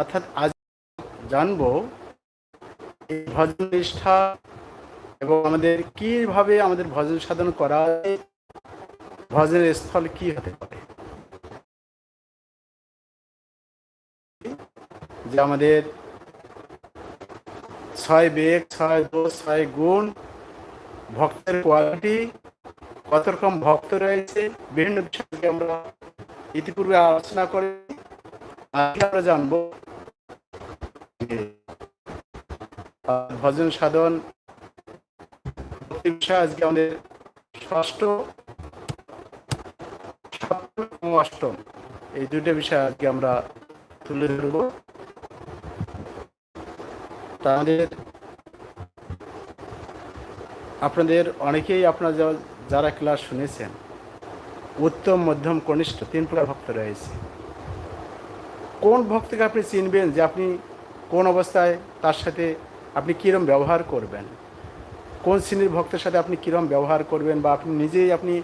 অর্থাৎ আজ জানব এই ভজন নিষ্ঠা এবং আমাদের কীভাবে আমাদের ভজন সাধন করা ভজনের স্থল কি হতে পারে। যে আমাদের ছয় বেগ, ছয় দোষ, ছয় গুণ, ভক্তের কোয়ালিটি কত রকম ভক্ত রয়েছে, বিভিন্ন বিষয়কে আমরা ইতিপূর্বে আলোচনা করে আজকে আমরা জানব ভজন সাধন আজকে আমাদের ষষ্ঠ, সপ্তম অষ্টম। এই দুটো বিষয় আজকে আমরা তুলে ধরবো। তা আমাদের, আপনাদের অনেকেই আপনারা যারা ক্লাস শুনেছেন, উত্তম, মধ্যম, কনিষ্ঠ, তিন প্রকার ভক্ত রয়েছে। কোন ভক্তকে আপনি চিনবেন যে আপনি কোন অবস্থায় তার সাথে আপনি কীরকম ব্যবহার করবেন? কোন শ্রেণির ভক্তের সাথে আপনি কীরকম ব্যবহার করবেন বা আপনি নিজেই আপনি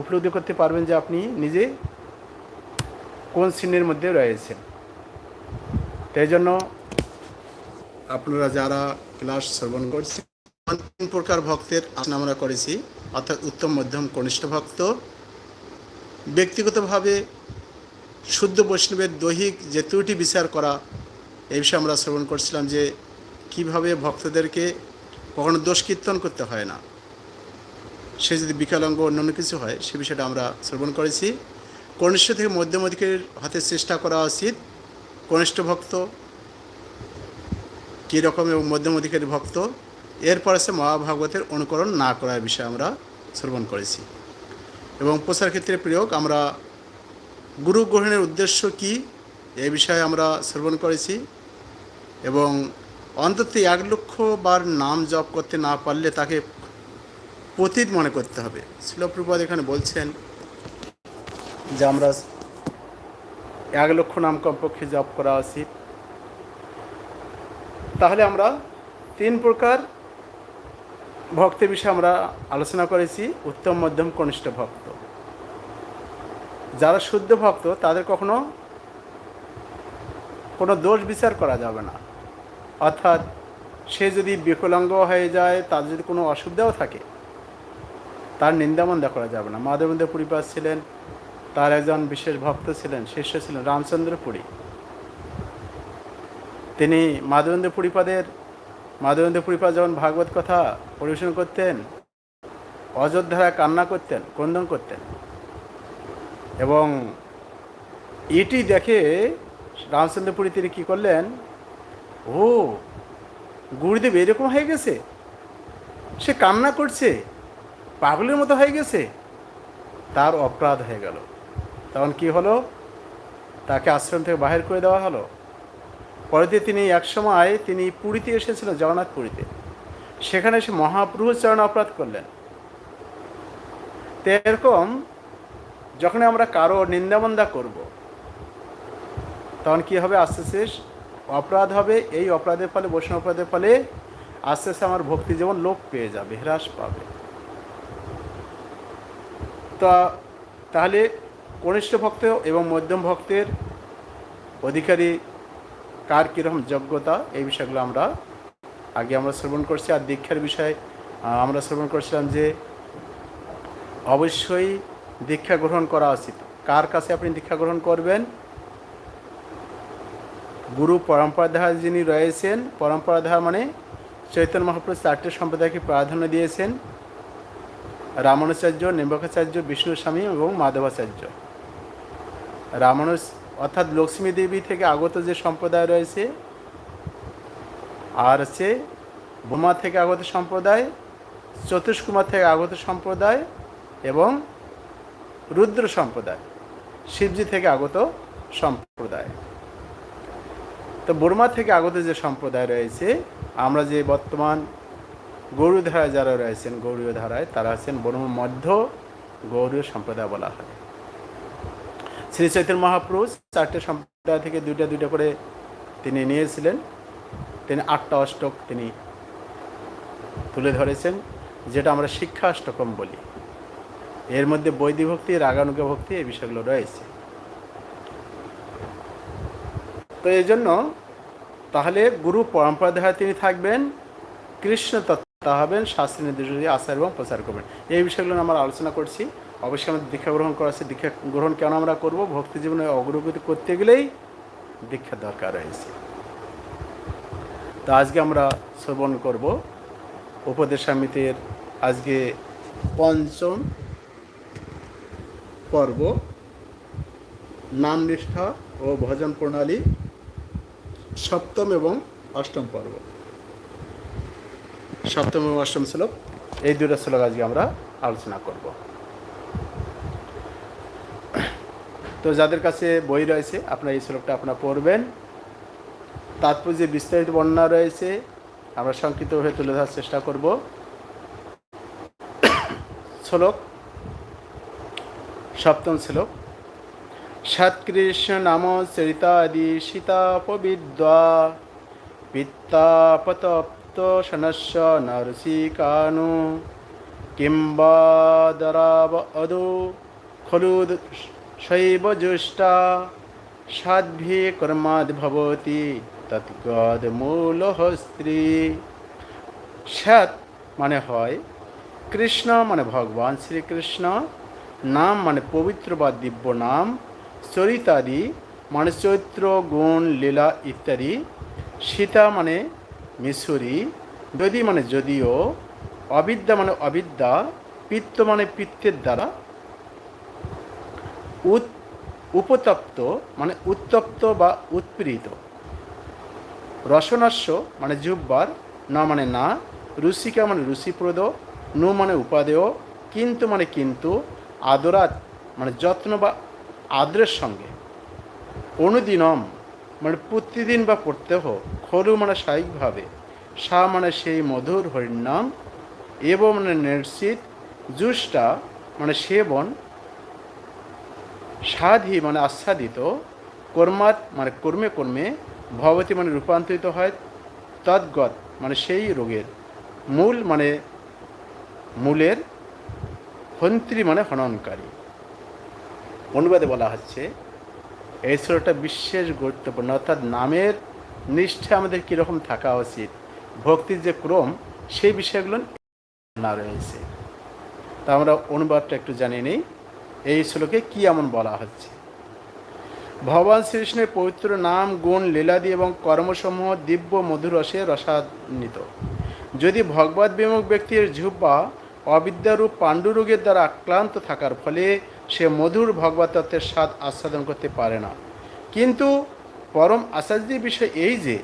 উপলব্ধি করতে পারবেন যে আপনি নিজে কোন শ্রেণির মধ্যে রয়েছেন? তাই জন্য আপনারা যারা ক্লাস শ্রবণ করছেন তিন প্রকার ভক্তের আমরা করেছি, অর্থাৎ উত্তম, মধ্যম, কনিষ্ঠ ভক্ত। ব্যক্তিগতভাবে শুদ্ধ বৈষ্ণবের দৈহিক যে ত্রুটি বিচার করা এই বিষয়ে আমরা শ্রবণ করছিলাম যে কীভাবে ভক্তদেরকে কখনো দোষ কীর্তন করতে হয় না। সে যদি বিকলাঙ্গ অন্যান্য কিছু হয়, সে বিষয়টা আমরা শ্রবণ করেছি। কনিষ্ঠ থেকে মধ্যম অধিকের হাতে চেষ্টা করা উচিত কনিষ্ঠ ভক্ত কী রকম এবং মধ্যম অধিকারী ভক্ত। এরপর আছে মহাভাগবতের অনুকরণ না করার বিষয়ে আমরা শ্রবণ করেছি। এবং প্রচার ক্ষেত্রে প্রয়োগ, আমরা গুরু গ্রহণের উদ্দেশ্য কি, এ বিষয়ে আমরা শ্রবণ করেছি। এবং অন্তত এক লক্ষ বার নাম জপ করতে না পারলে তাকে পতীত মনে করতে হবে। শিলপ্রপাদ এখানে বলছেন যে আমরা এক লক্ষ নাম কমপক্ষে জপ করা উচিত। তাহলে আমরা তিন প্রকার ভক্তের বিষয়ে আমরা আলোচনা করেছি, উত্তম, মধ্যম, কনিষ্ঠ ভক্ত। যারা শুদ্ধ ভক্ত, তাদের কখনো কোনো দোষ বিচার করা যাবে না। অর্থাৎ সে যদি বিকলাঙ্গ হয়ে যায়, তার যদি কোনো অসুবিধাও থাকে, তার নিন্দামন্দা করা যাবে না। মাধবেন্দ্র পুরীপাস ছিলেন, তার একজন বিশেষ ভক্ত ছিলেন, শিষ্য ছিলেন রামচন্দ্র পুরী তিনি মাধবেন্দ্র পুরীপাদের মাধবেন্দ্র পুরীপাদ যখন ভাগবত কথা পরিবেশন করতেন অযোধ্যায় কান্না করতেন, ক্রন্দন করতেন, এবং এটি দেখে রামচন্দ্রপুরী তিনি কী করলেন ও গুরুদেব এরকম হয়ে গেছে? সে কামনা করছে, পাগলের মতো হয়ে গেছে? তার অপরাধ হয়ে গেল। তখন কি হলো? তাকে আশ্রম থেকে বাহির করে দেওয়া হলো। পরেতে তিনি একসময় তিনি পুরীতে এসেছিলেন জগন্নাথ পুরীতে সেখানে এসে মহাপ্রভুর চরণ অপরাধ করলেন। তো এরকম যখন আমরা কারও নিন্দাবন্দা করব, তখন কি হবে আস্তে আস্তে? অপরাধ হবে, এই অপরাধের ফলে, বৈষ্ণব অপরাধের ফলে আস্তে আস্তে আমার ভক্তি যেমন লোপ পেয়ে যাবে, হ্রাস পাবে। তা, তাহলে কনিষ্ঠ ভক্ত এবং মধ্যম ভক্তের অধিকারী কার কীরকম যোগ্যতা, এই বিষয়গুলো আমরা আগে আমরা শ্রবণ করছি। আর দীক্ষার বিষয়ে আমরা শ্রবণ করছিলাম যে অবশ্যই দীক্ষা গ্রহণ করা উচিত। কার কাছে আপনি দীক্ষা গ্রহণ করবেন? গুরু পরম্পরাধার যিনি রয়েছেন, পরম্পরাধার মানে চৈতন্য মহাপ্রভু চারটে সম্প্রদায়কে প্রাধান্য দিয়েছেন। রামানুচার্য, নিম্বকাচার্য বিষ্ণু স্বামী এবং মাধবাচার্য। রামানুজ অর্থাৎ লক্ষ্মী দেবী থেকে আগত যে সম্প্রদায় রয়েছে, আর হচ্ছে বোমা থেকে আগত সম্প্রদায়, চতুষ্কুমার থেকে আগত সম্প্রদায় এবং রুদ্র সম্প্রদায়, শিবজি থেকে আগত সম্প্রদায়। তো বর্মা থেকে আগত যে সম্প্রদায় রয়েছে, আমরা যে বর্তমান গৌরী ধারায় যারা রয়েছেন গৌরীয় ধারায় তারা আছেন বর্ম মধ্য গৌরীয় সম্প্রদায় বলা হয়। শ্রী চৈতন্য মহাপুরুষ চারটে সম্প্রদায় থেকে দুইটা দুইটা করে তিনি নিয়েছিলেন। তিনি আটটা অষ্টক তিনি তুলে ধরেছেন, যেটা আমরা শিক্ষা অষ্টকম বলি। এর মধ্যে বৈদিক ভক্তি, রাগানুগা ভক্তি এই বিষয়গুলো রয়েছে। তো এই জন্য তাহলে গুরু পরম্পরা ধারা তিনি থাকবেন, কৃষ্ণ তত্ত্বা হবেন, শাস্ত্রী নির্দেশ আচার এবং প্রচার করবেন। এই বিষয়গুলো আমরা আলোচনা করছি। অবশ্যই আমাদের দীক্ষা গ্রহণ করা আছে। দীক্ষা গ্রহণ কেন আমরা করব? ভক্তি জীবনে অগ্রগতি করতে গেলেই দীক্ষার দরকার রয়েছে তো আজকে আমরা শ্রবণ করব উপদেশ সমিতির আজকে পঞ্চম পর্ব নাম নিষ্ঠা ও ভজন প্রণালী সপ্তম এবং অষ্টম পর্ব। সপ্তম এবং অষ্টম শ্লোক। এই দুটো শ্লোক আজকে আমরা আলোচনা করব। তো যাদের কাছে বই রয়েছে, আপনারা এই শ্লোকটা আপনারা পড়বেন। তারপর যে বিস্তারিত বর্ণনা রয়েছে, আমরা সংক্ষিপ্তভাবে তুলে ধরার চেষ্টা করব। শ্লোক। সপ্তম শ্লোক। শনস্য নরসিকানু। কিম্বাদরাব অদো। খলু শৈব জ্যেষ্ঠা। সাধ্বি কর্মাদ তৎগদ মূল সৎ মানে হয়, কৃষ্ণ মানে ভগবান শ্রীকৃষ্ণ। নাম মানে পবিত্র বা দিব্য নাম। চরিতাদি মানে চৈত্র গুণ, লীলা ইত্যাদি। সীতা মানে মিশরি যদি মানে যদিও, অবিদ্যা মানে অবিদ্যা, পিত্ত মানে পিত্তের দ্বারা। উপতপ্ত মানে উত্তপ্ত বা উৎপীড়িত। রসনাস্য মানে জুব্বার, না মানে না রুচিকা মানে রুচিপ্রদ নু মানে উপাদেয়, কিন্তু মানে কিন্তু, আদরাত মানে যত্ন বা আদরের সঙ্গে। অনুদিনম মানে প্রতিদিন বা প্রত্যহ, খরু মানে স্বাভাবিকভাবে, সা মানে সেই মধুর হরিনাম, এবং মানে নিশ্চিত জুষ্টা মানে সেবন, সাধি মানে আচ্ছাদিত, কর্মাত মানে কর্মে কর্মে, ভবতী মানে রূপান্তরিত হয়, তদ্গত মানে সেই রোগের, মূল মানে মূলের, হন্ত্রী মানে হননকারী। অনুবাদে বলা হচ্ছে, এই শ্লোকটা বিশেষ গুরুত্বপূর্ণ, অর্থাৎ নামের নিষ্ঠা আমাদের কীরকম থাকা উচিত, ভক্তির যে ক্রম, সেই বিষয়গুলো না রয়েছে। তা আমরা অনুবাদটা একটু জানিয়ে নিই, এই শ্লোকে কি এমন বলা হচ্ছে? ভগবান শ্রীকৃষ্ণের পবিত্র নাম, গুণ, লীলাদি এবং কর্মসমূহ দিব্য মধুরসে রসান্বিত। যদি ভগবত বিমুখ ব্যক্তির ঝুব্বা অবিদ্যারূপ পাণ্ডুরোগের দ্বারা আক্রান্ত থাকার ফলে সে মধুর ভগবত তত্ত্বের স্বাদ আস্বাদন করতে পারে না। কিন্তু পরম আশ্চর্যের বিষয় এই যে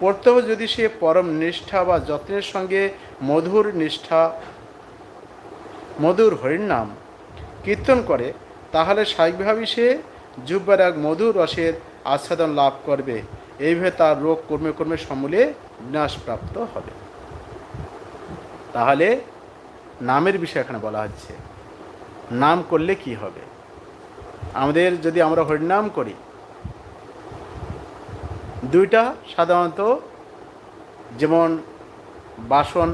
প্রত্যহ যদি সে পরম নিষ্ঠা বা যত্নের সঙ্গে মধুর নিষ্ঠা, মধুর হরিনাম কীর্তন করে, তাহলে স্বাভাবিকভাবেই সে জুব্বার এক মধুর রসের আস্বাদন লাভ করবে। এইভাবে তার রোগ কর্মে কর্মে সমূলে বিনাশপ্রাপ্ত হবে। তাহলে নামের বিষয় এখানে বলা হচ্ছে। নাম করলে কি হবে? আমাদের যদি আমরা হরিনাম করি, দুইটা সাধারণত যেমন বাসন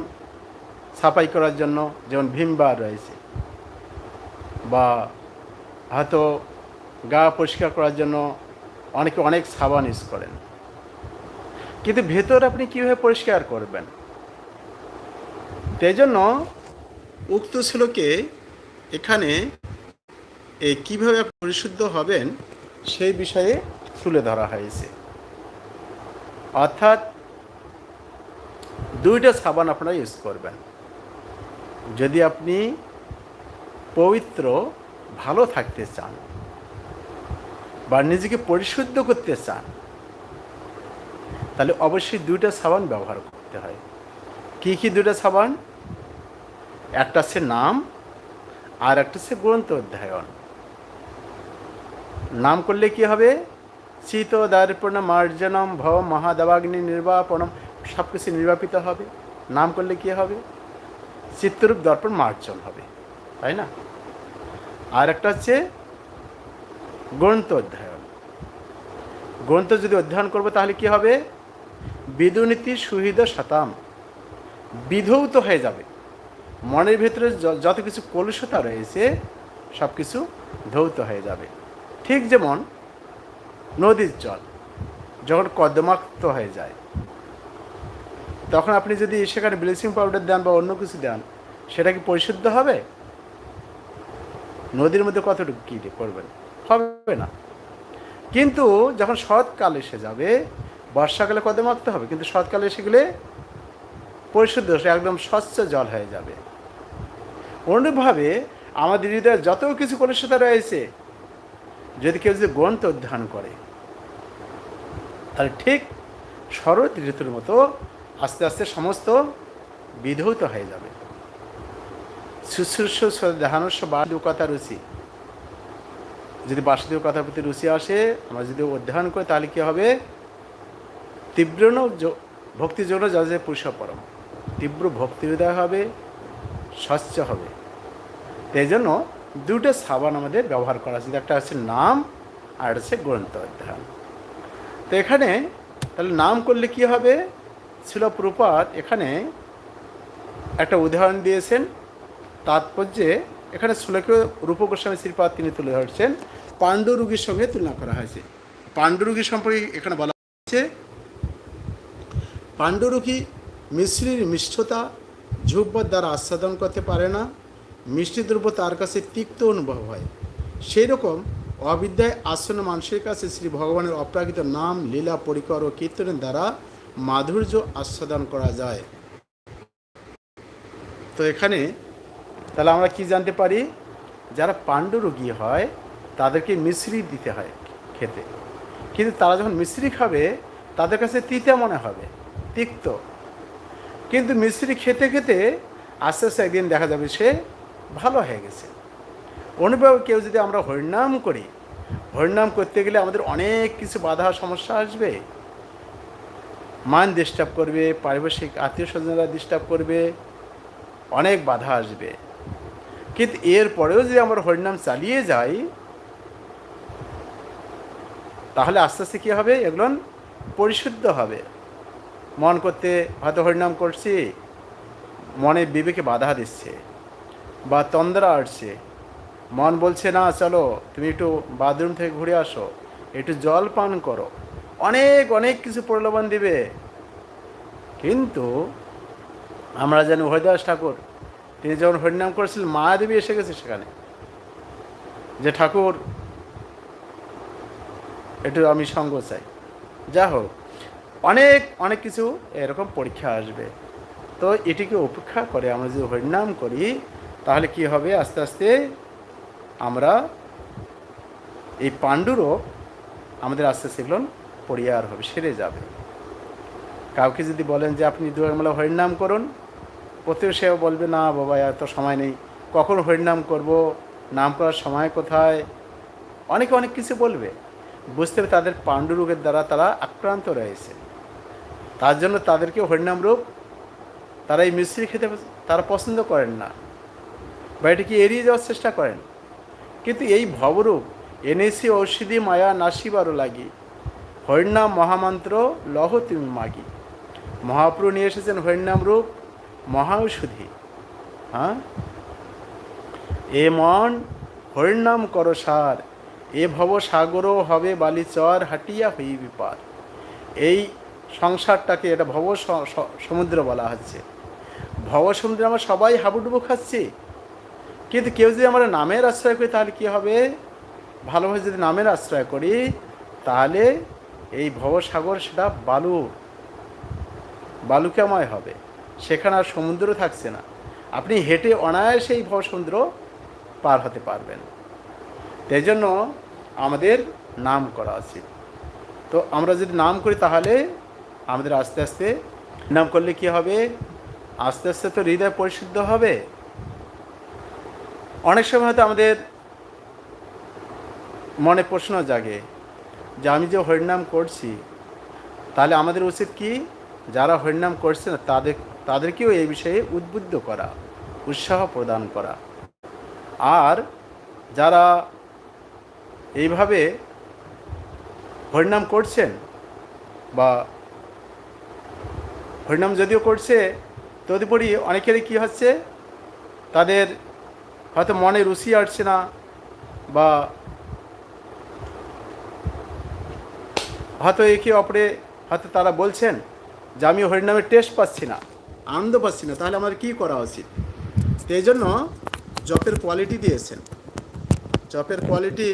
সাফাই করার জন্য যেমন ভীমবার রয়েছে, বা হয়তো গা পরিষ্কার করার জন্য অনেকে অনেক সাবান ইউজ করেন। কিন্তু ভেতর আপনি কীভাবে পরিষ্কার করবেন? তাই জন্য উক্ত শ্লোকে এখানে কীভাবে পরিশুদ্ধ হবেন সেই বিষয়ে তুলে ধরা হয়েছে। অর্থাৎ দুইটা সাবান আপনারা ইউজ করবেন। যদি আপনি পবিত্র, ভালো থাকতে চান বা নিজেকে পরিশুদ্ধ করতে চান, তাহলে অবশ্যই দুইটা সাবান ব্যবহার করতে হয়। কী কী দুইটা সাবান? একটা হচ্ছে নাম আর একটা হচ্ছে গ্রন্থ অধ্যয়ন। নাম করলে কি হবে? শীত দারিপূর্ণ মার্জনম ভব মহাদেবাগ্নি নির্বাপনম সব কিছু নির্বাপিত হবে। নাম করলে কি হবে? চিত্তরূপ দর্পণ মার্জন হবে, তাই না? আর একটা হচ্ছে গ্রন্থ অধ্যয়ন। গ্রন্থ যদি অধ্যয়ন করব তাহলে কি হবে? বিদুনীতি সুহৃদ শতাম। বিধৌত হয়ে যাবে। মনের ভেতরে যত কিছু কলুষতা রয়েছে সব কিছু ধৌত হয়ে যাবে। ঠিক যেমন নদীর জল, যখন কর্দমাক্ত হয়ে যায়, তখন আপনি যদি সেখানে ব্লিচিং পাউডার দেন বা অন্য কিছু দেন, সেটা কি পরিশুদ্ধ হবে? নদীর মধ্যে কতটুকু কী করবেন? হবে না। কিন্তু যখন শরৎকাল এসে যাবে, বর্ষাকালে কদমাক্ত হবে, কিন্তু শরৎকালে এসে গেলে পরিশুদ্ধ, একদম স্বচ্ছ জল হয়ে যাবে। অনুরূপভাবে আমাদের হৃদয়ে যত কিছু কলুষতা রয়েছে, যদি কেউ যদি গ্রন্থ অধ্যয়ন করে, তাহলে ঠিক শরৎ ঋতুর মতো আস্তে আস্তে সমস্ত বিধৌত হয়ে যাবে। শুশ্রূষ দেহানস্য বাসুদেব কথা রুচি। যদি বাসুদেব কথার প্রতি রুচি আসে, আমরা যদি অধ্যয়ন করি, তাহলে কী হবে? তীব্র ভক্তি জন্য যা যে পুরুষ পরম। তীব্র ভক্তি হৃদয় হবে। স্বচ্ছ হবে। এই জন্য দুটো সাবান আমাদের ব্যবহার করা উচিত। একটা হচ্ছে নাম, আর হচ্ছে গ্রন্থ অধ্যয়ন। তো এখানে তাহলে নাম করলে কি হবে? ছিল প্রপাত, এখানে একটা উদাহরণ দিয়েছেন। তাৎপর্যে এখানে শ্লোকে রূপ গোস্বামী শ্রীপাদ তিনি তুলে ধরছেন। পাণ্ডু রোগীর সঙ্গে তুলনা করা হয়েছে। পাণ্ডু রোগী সম্পর্কে এখানে বলা হয়েছে পাণ্ডুরুখী মিশ্রির মিষ্টতা ঝুব্বর দ্বারা আস্বাদন করতে পারে না। মিষ্টি দ্রব্য তার কাছে তিক্ত অনুভব হয়। সেই রকম অবিদ্যায় আসন্ন মানুষের কাছে শ্রী ভগবানের অপ্রাকৃত নাম, লীলা, পরিকর ও কীর্তনের দ্বারা মাধুর্য আস্বাদন করা যায়। তো এখানে তাহলে আমরা কি জানতে পারি? যারা পাণ্ডুরোগী হয়, তাদেরকে মিশ্রি দিতে হয় খেতে। কিন্তু তারা যখন মিশ্রি খাবে, তাদের কাছে তিতা মনে হবে, তিক্ত। কিন্তু মিস্ত্রি খেতে খেতে আস্তে আস্তে একদিন দেখা যাবে সে ভালো হয়ে গেছে। অনুভব কেউ যদি আমরা হরিনাম করি, হরিনাম করতে গেলে আমাদের অনেক কিছু বাধা সমস্যা আসবে। মান ডিস্টার্ব করবে, পারিপার্শ্বিক আত্মীয় স্বজনরা ডিস্টার্ব করবে, অনেক বাধা আসবে। কিন্তু এরপরেও যদি আমরা হরিনাম চালিয়ে যাই, তাহলে আস্তে আস্তে কী হবে? এগুলো পরিশুদ্ধ হবে। মন করতে হয়তো হরিনাম করছি, মনে বিবেকে বাধা দিচ্ছে বা তন্দ্রা আসছে মন বলছে, না, চলো, তুমি একটু বাথরুম থেকে ঘুরে আসো, একটু জল পান করো। অনেক অনেক কিছু প্রলোভন দিবে। কিন্তু আমরা জানি হরিদাস ঠাকুর, তিনি যখন হরিনাম করেছিলেন, মায়াদেবী এসে গেছে সেখানে। যে ঠাকুর, একটু আমি সঙ্গ চাই। যা হোক অনেক অনেক কিছু এরকম পরীক্ষা আসবে। তো এটিকে উপেক্ষা করে আমরা যদি হরিনাম করি, তাহলে কি হবে? আস্তে আস্তে আমরা এই পাণ্ডুরও আমাদের আস্তে আস্তে এগুলো পরিহার হবে, সেরে যাবে। কাউকে যদি বলেন যে, আপনি দুয়ারমালা হরিনাম করুন প্রত্যেক সেও বলবে, না বাবা, এত সময় নেই। কখন হরিনাম করব? নাম করার সময় কোথায়? অনেকে, অনেক কিছু বলবে। বুঝতে হবে তাদের পাণ্ডুরোগের দ্বারা তারা আক্রান্ত রয়েছে। তার জন্য তাদেরকে হরিনাম রূপ, তারা এই মিশ্রি খেতে তারা পছন্দ করেন না। বা এটিকে এড়িয়ে যাওয়ার চেষ্টা করেন। কিন্তু এই ভবরূপ, এনেছি ঔষধি মায়া নাসিবারও লাগি। হরিনাম মহামন্ত্র, লহ তুমি মাগি। মহাপ্রভু নিয়ে এসেছেন হরিনাম রূপ মহাঔষধি হ্যাঁ? এ মন, হরিনাম কর সার। এ ভব সাগরও হবে বালিচর হাটিয়া হই বিপার এই সংসারটাকে এটা ভব সমুদ্র বলা হচ্ছে। ভব সমুদ্রে আমরা সবাই হাবুডুবু খাচ্ছি। কিন্তু কেউ যদি আমরা নামের আশ্রয় করি, তাহলে কী হবে? ভালোভাবে যদি নামের আশ্রয় করি, তাহলে এই ভবসাগর সেটা বালু, বালুকাময় হবে। সেখানে আর সমুদ্র থাকছে না। আপনি হেঁটে অনায়াসে এই ভবসমুদ্র পার হতে পারবেন। তাই জন্য আমাদের নাম করা উচিত। তো আমরা যদি নাম করি, তাহলে আমাদের আস্তে আস্তে নাম করলে কি হবে? আস্তে আস্তে তো হৃদয় পরিশুদ্ধ হবে। অনেক সময় হয়তো আমাদের মনে প্রশ্ন জাগে যে আমি যে হরিনাম করছি, তাহলে আমাদের উচিত কি? যারা হরিনাম করছে না, তাদের, তাদেরকেও এই বিষয়ে উদ্বুদ্ধ করা, উৎসাহ প্রদান করা। আর যারা এইভাবে হরিনাম করছেন বা হরিনাম যদিও করছে, তদুপরি অনেকেরই কী হচ্ছে? তাদের হয়তো মনে রুচি আসছে না বা হয়তো একে অপরে হয়তো তারা বলছেন যে আমি হরিনামের টেস্ট পাচ্ছি না, আনন্দ পাচ্ছি না, তাহলে আমাদের কী করা উচিত? তো এই জন্য জপের কোয়ালিটি দিয়েছেন। জপের কোয়ালিটি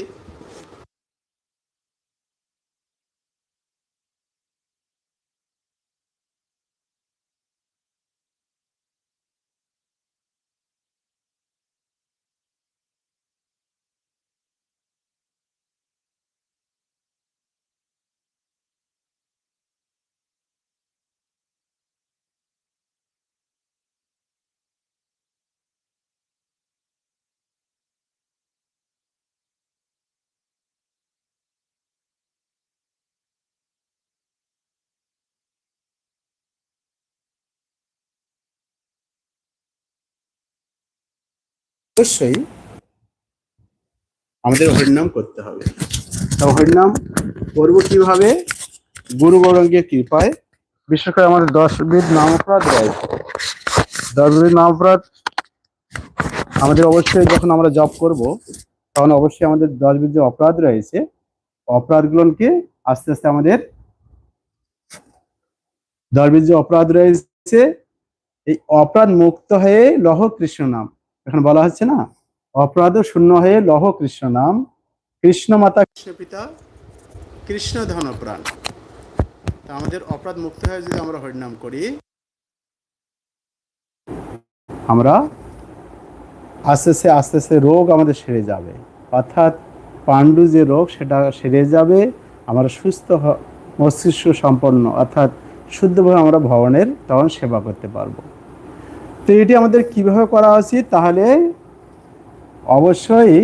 অবশ্যই আমাদের হরিনাম করতে হবে। তা হরিনাম করব কীভাবে? গুরু গৌরঙ্গের কৃপায়। বিশেষ করে আমাদের দশবিধ নাম অপরাধ রয়েছে দশবিধ নাম অপরাধ আমাদের অবশ্যই যখন আমরা জব করব, তখন অবশ্যই আমাদের দশবিধ যে অপরাধ রয়েছে, অপরাধগুলোকে আস্তে আস্তে আমাদের দশবিধ যে অপরাধ রয়েছে, এই অপরাধ মুক্ত হয়ে লহ কৃষ্ণ নাম। এখন বলা হচ্ছে না? অপরাধ শূন্য হয়ে লহ কৃষ্ণ নাম। কৃষ্ণ মাতা কৃষ্ণ পিতা কৃষ্ণ ধন প্রাণ। তা আমাদের অপরাধ মুক্ত হয়ে যদি আমরা হরিনাম করি আমরা আস্তে আস্তে আস্তে আস্তে রোগ আমাদের সেরে যাবে। অর্থাৎ পাণ্ডু যে রোগ সেটা সেরে যাবে। আমরা সুস্থ মস্তিষ্ক সম্পন্ন অর্থাৎ শুদ্ধভাবে আমরা ভগবানের তখন সেবা করতে পারব। তো এটি আমাদের কীভাবে করা উচিত? তাহলে অবশ্যই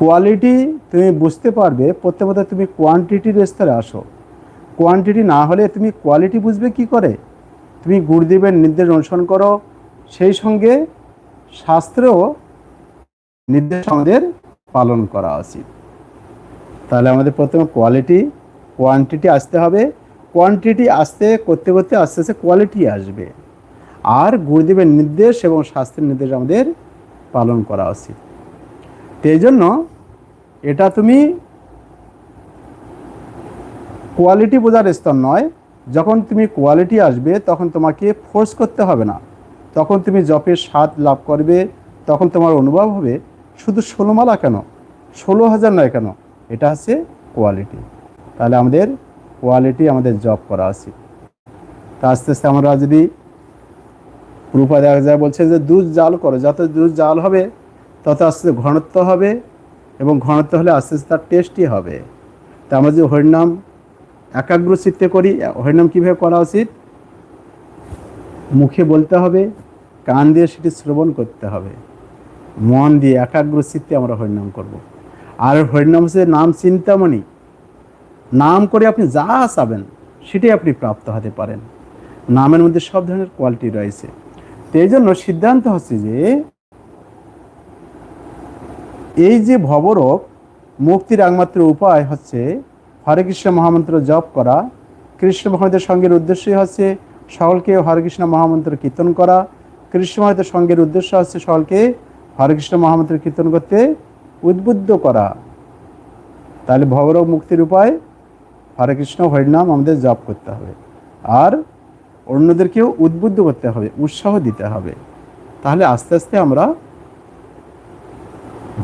কোয়ালিটি তুমি বুঝতে পারবে। প্রথমত তুমি কোয়ান্টিটির স্তরে আসো। কোয়ান্টিটি না হলে তুমি কোয়ালিটি বুঝবে কি করে? তুমি গুরুদেবের নির্দেশ অনুসরণ করো। সেই সঙ্গে শাস্ত্রেও নির্দেশ আমাদের পালন করা উচিত। তাহলে আমাদের প্রথমে কোয়ালিটি কোয়ান্টিটি আসতে হবে। কোয়ান্টিটি আসতে, করতে করতে, আস্তে আস্তে কোয়ালিটি আসবে। আর গুরুদেবের নির্দেশ এবং শাস্ত্রের নির্দেশ আমাদের পালন করা উচিত। এই জন্য এটা তুমি কোয়ালিটি বোঝার স্তর নয়। যখন তুমি কোয়ালিটি আসবে, তখন তোমাকে ফোর্স করতে হবে না। তখন তুমি জপের স্বাদ লাভ করবে, তখন তোমার অনুভব হবে শুধু ষোলো মালা কেন? ষোলো হাজার নয় কেন? এটা হচ্ছে কোয়ালিটি তাহলে আমাদের কোয়ালিটি আমাদের জব করা উচিত। তা আস্তে আস্তে আমরা যদি রূপা দেখা যায় বলছে যে দুধ জাল করো, যত দুধ জাল হবে, তত আস্তে ঘনত্ব হবে এবং ঘনত্ব হলে আস্তে আস্তে তার টেস্টই হবে। তা আমরা যে হরিনাম একাগ্র চিত্তে করি, হরিনাম কীভাবে করা উচিত? মুখে বলতে হবে, কান দিয়ে সেটি শ্রবণ করতে হবে। মন দিয়ে একাগ্র চিত্তে আমরা হরিনাম করব। আর হরিনাম হচ্ছে নাম চিন্তামণি। নাম করে আপনি যা চাবেন, সেটাই আপনি প্রাপ্ত হতে পারেন। নামের মধ্যে সব ধরনের কোয়ালিটি রয়েছে। এই জন্য সিদ্ধান্ত হচ্ছে যে, এই যে ভবরোগ মুক্তির একমাত্র উপায় হচ্ছে হরে কৃষ্ণ মহামন্ত্র জপ করা, কৃষ্ণ মহামের সঙ্গের উদ্দেশ্যই হচ্ছে সকলকে হরে কৃষ্ণ মহামন্ত্র কীর্তন করা, কৃষ্ণ মহামের সঙ্গের উদ্দেশ্য হচ্ছে সকলকে হরে কৃষ্ণ মহামন্ত্র কীর্তন করতে উদ্বুদ্ধ করা। তাহলে ভবরোগ মুক্তির উপায় হরে কৃষ্ণ হরিনাম আমাদের জপ করতে হবে। আর অন্যদেরকেও উদ্বুদ্ধ করতে হবে, উৎসাহ দিতে হবে। তাহলে আস্তে আস্তে আমরা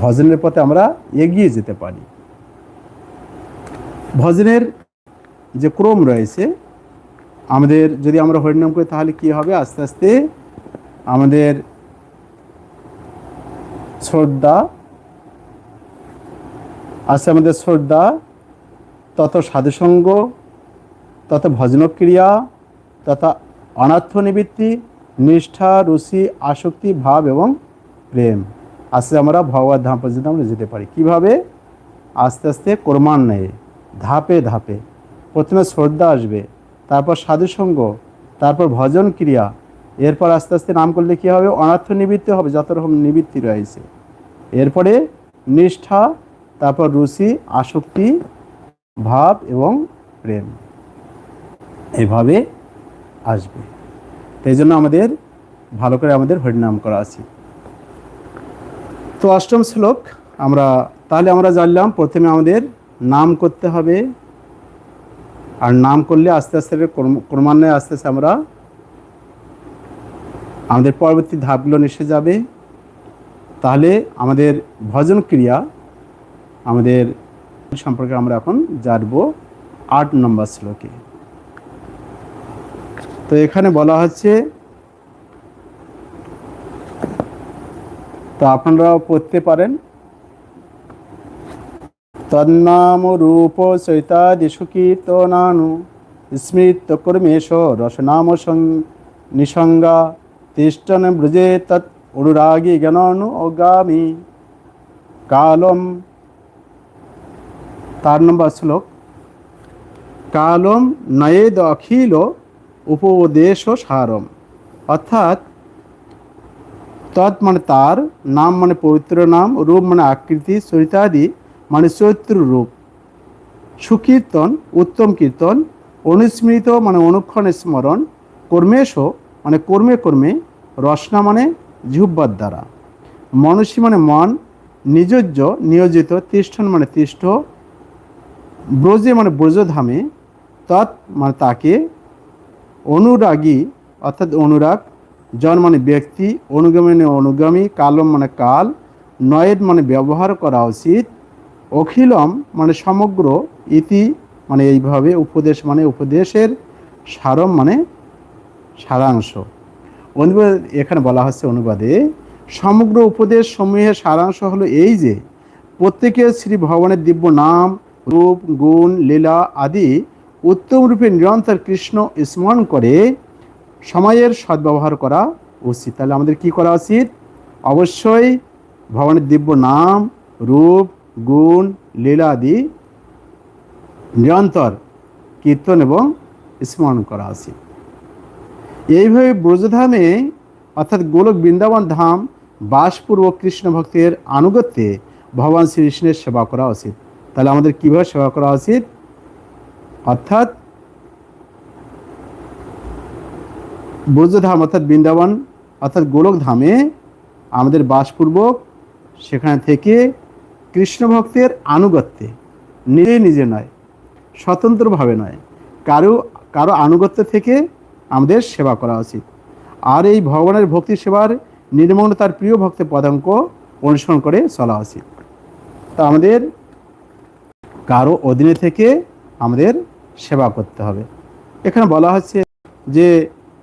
ভজনের পথে আমরা এগিয়ে যেতে পারি। ভজনের যে ক্রম রয়েছে, আমাদের যদি আমরা হরিনাম করি তাহলে কি হবে? আস্তে আস্তে আমাদের শ্রদ্ধা আছে আমাদের শ্রদ্ধা, তত সাধুসঙ্গ, তত ভজনক্রিয়া তথা অনার্থ নিবৃত্তি, নিষ্ঠা, রুচি, আসক্তি, ভাব এবং প্রেম। আস্তে আমরা ভগবত ধাম পর্যন্ত আমরা যেতে পারি। কীভাবে? আস্তে আস্তে ক্রমান্বয়ে, ধাপে ধাপে। প্রথমে শ্রদ্ধা আসবে, তারপর সাধুসঙ্গ, তারপর ভজন ক্রিয়া, এরপর আস্তে আস্তে নাম করলে কী হবে? অনার্থ নিবৃত্তি হবে, যত রকম নিবৃত্তি রয়েছে। এরপরে নিষ্ঠা, তারপর রুচি, আসক্তি, ভাব এবং প্রেম। এভাবে আসবে। এই জন্য আমাদের ভালো করে আমাদের হরিনাম করা আছে। তো অষ্টম শ্লোক, আমরা তাহলে আমরা জানলাম প্রথমে আমাদের নাম করতে হবে। আর নাম করলে আস্তে আস্তে ক্রম- ক্রমান্বয়ে আস্তে আস্তে আমরা আমাদের পরবর্তী ধাপগুলো এসে যাবে। তাহলে আমাদের ভজন ক্রিয়া আমাদের সম্পর্কে আমরা এখন জানব আট নম্বর শ্লোকে। তো এখানে বলা হচ্ছে, তো আপনারাও পড়তে পারেন। তন্নাম রূপ চৈতাদিষু কীর্তনানু স্মৃত কর্মেশ রসনাম নিসঙ্গা তিষ্ঠন ব্রজে তৎ অনুরাগী জ্ঞাননু অগামী। কালম, তার নম্বর শ্লোক, কালম নয়েদ অখিল উপদেশ সারম। অর্থাৎ তৎ মানে তার, নাম মানে পবিত্র নাম, রূপ মানে আকৃতি, চরিতাদি মানে চরিত্র রূপ। সুকীর্তন, উত্তম কীর্তন, অনুস্মৃত মানে অনুক্ষণ স্মরণ, কর্মেশ মানে কর্মে কর্মে রসনা মানে জিহ্বার দ্বারা। মনসী মানে মন নিজজ্য নিয়োজিত, তিষ্ঠন মানে তিষ্ঠ, ব্রজে মানে ব্রজধামে, তৎ মানে তাকে অনুরাগী, অর্থাৎ অনুরাগ জন মানে ব্যক্তি অনুগামী মানে অনুগামী, কালম মানে কাল, নয়েদ মানে ব্যবহার করা উচিত, অখিলম মানে সমগ্র, ইতি মানে এইভাবে উপদেশ মানে উপদেশের সারম মানে সারাংশ। অনুবাদ এখানে বলা হচ্ছে অনুবাদে, সমগ্র উপদেশ সমূহের সারাংশ হলো এই যে, প্রত্যেকের শ্রী ভগবানের দিব্য নাম, রূপ, গুণ, লীলা আদি উত্তম রূপে নিরন্তর কৃষ্ণ স্মরণ করে সময়ের সদ্ব্যবহার করা উচিত। তাহলে আমাদের কি করা উচিত? অবশ্যই ভগবানের দিব্য নাম, রূপ, গুণ, লীলা আদি নিরন্তর কীর্তন এবং স্মরণ করা উচিত। এইভাবে ব্রজধামে অর্থাৎ গোলক বৃন্দাবন ধাম বাসপূর্বক কৃষ্ণ ভক্তের আনুগত্যে ভগবান শ্রীকৃষ্ণের সেবা করা উচিত। তাহলে আমাদের কীভাবে সেবা করা উচিত? অর্থাৎ ব্রজধাম অর্থাৎ বৃন্দাবন, অর্থাৎ গোলক ধামে আমাদের বাসপূর্বক সেখানে থেকে কৃষ্ণ ভক্তের আনুগত্যে, নিজে নিজে নয়, স্বতন্ত্রভাবে নয়, কারও কারও আনুগত্য থেকে আমাদের সেবা করা উচিত। আর এই ভগবানের ভক্তি সেবার নির্মগ্ন তার প্রিয় ভক্তের পদাঙ্ক অনুসরণ করে চলা উচিত। তা আমাদের কারও অধীনে থেকে আমাদের সেবা করতে হবে। এখানে বলা হচ্ছে যে,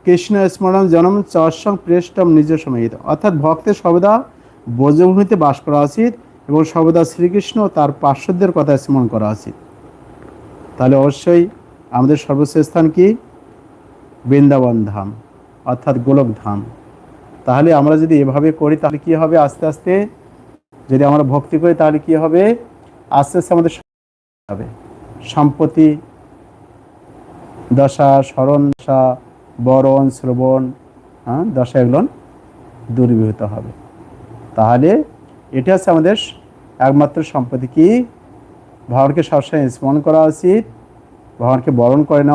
কৃষ্ণ স্মরণ জনম চর্ষং প্রেষ্টম নিজ সমেত অর্থাৎ ভক্তের সর্বদা ব্রজভূমিতে বাস করা উচিত এবং সর্বদা শ্রীকৃষ্ণ তার পার্শ্বদের কথা স্মরণ করা উচিত। তাহলে অবশ্যই আমাদের সর্বশেষ স্থান কি? বৃন্দাবন ধাম, অর্থাৎ গোলক ধাম। তাহলে আমরা যদি এভাবে করি, তাহলে কি হবে আস্তে আস্তে? যদি আমরা ভক্তি করি, তাহলে কি হবে? আস্তে আস্তে আমাদের হবে সম্পত্তি দশা, স্মরণ, দশা, বরণ, শ্রবণ হ্যাঁ দশা এগুলো দূরীভূত হবে। তাহলে এটা হচ্ছে আমাদের একমাত্র সম্পত্তি কি? ভগবানকে সবসময় স্মরণ করা উচিত, ভগবানকে বরণ করে নেওয়া